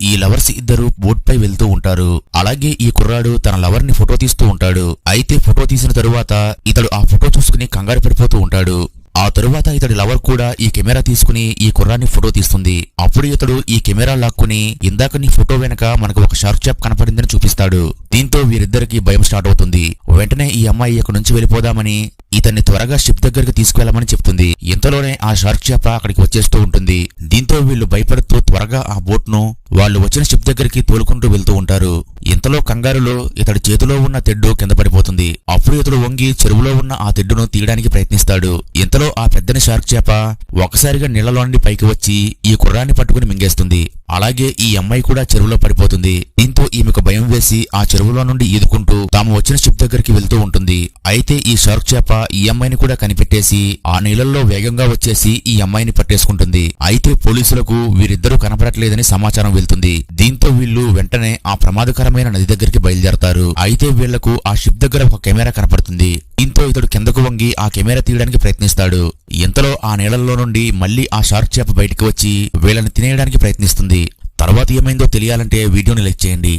ఈ లవర్స్ ఇద్దరు బోట్ పై వెళ్తూ ఉంటారు. అలాగే ఈ కుర్రాడు తన లవర్ని ఫోటో తీస్తూ ఉంటాడు. అయితే ఫోటో తీసిన తరువాత ఇతడు ఆ ఫోటో చూసుకుని కంగారు పడిపోతూ ఉంటాడు. ఆ తరువాత ఇతడి లవర్ కూడా ఈ కెమెరా తీసుకుని ఈ కుర్రాన్ని ఫోటో తీస్తుంది. అప్పుడు ఇతడు ఈ కెమెరా లాక్కుని ఇందాక నీ ఫోటో వెనక మనకు ఒక షార్క్ చాప్ కనపడిందని చూపిస్తాడు. దీంతో వీరిద్దరికి భయం స్టార్ట్ అవుతుంది. వెంటనే ఈ అమ్మాయి ఇక్కడి నుంచి వెళ్ళిపోదామని ఇతన్ని త్వరగా షిప్ దగ్గరికి తీసుకెళ్ళమని చెప్తుంది. ఇంతలోనే ఆ షార్క్ చేప అక్కడికి వచ్చేస్తూ ఉంటుంది. దీంతో వీళ్ళు భయపడుతూ త్వరగా ఆ బోట్ను వాళ్ళు వచ్చిన షిప్ దగ్గరికి తోలుకుంటూ వెళ్తూ ఉంటారు. ఇంతలో కంగారులో ఇతడి చేతిలో ఉన్న తెడ్డు కింద పడిపోతుంది. అప్పుడు ఇతడు వంగి చెరువులో ఉన్న ఆ తెడ్డును తీయడానికి ప్రయత్నిస్తాడు. ఇంతలో ఆ పెద్దని షార్క్ చేప ఒకసారిగా నీళ్ళలో నుండి పైకి వచ్చి ఈ కుర్రాన్ని పట్టుకుని మింగేస్తుంది. అలాగే ఈ అమ్మాయి కూడా చెరువులో పడిపోతుంది. దీంతో ఈమెకు భయం వేసి ఆ చెరువులో నుండి ఈదుకుంటూ తాము వచ్చిన షిప్ దగ్గరికి వెళ్తూ ఉంటుంది. అయితే ఈ షార్క్ చేప ఈ అమ్మాయిని కూడా కనిపెట్టేసి ఆ నీళ్ళలో వేగంగా వచ్చేసి ఈ అమ్మాయిని పట్టేసుకుంటుంది. అయితే పోలీసులకు వీరిద్దరూ కనపడట్లేదని సమాచారం వెళ్తుంది. దీంతో వీళ్ళు ఆ ప్రమాదకరమైన నది దగ్గరికి బయలుదేరతారు. అయితే వీళ్ళకు ఆ షిప్ దగ్గర ఒక కెమెరా కనపడుతుంది. దీంతో ఇతడు కిందకు వంగి ఆ కెమెరా తీయడానికి ప్రయత్నిస్తాడు. ఇంతలో ఆ నీళ్ళల్లో నుండి మళ్ళీ ఆ షార్క్ చేప బయటికి వచ్చి వీళ్ళని తినేయడానికి ప్రయత్నిస్తుంది. తర్వాత ఏమైందో తెలియాలంటే వీడియోని లైక్ చేయండి.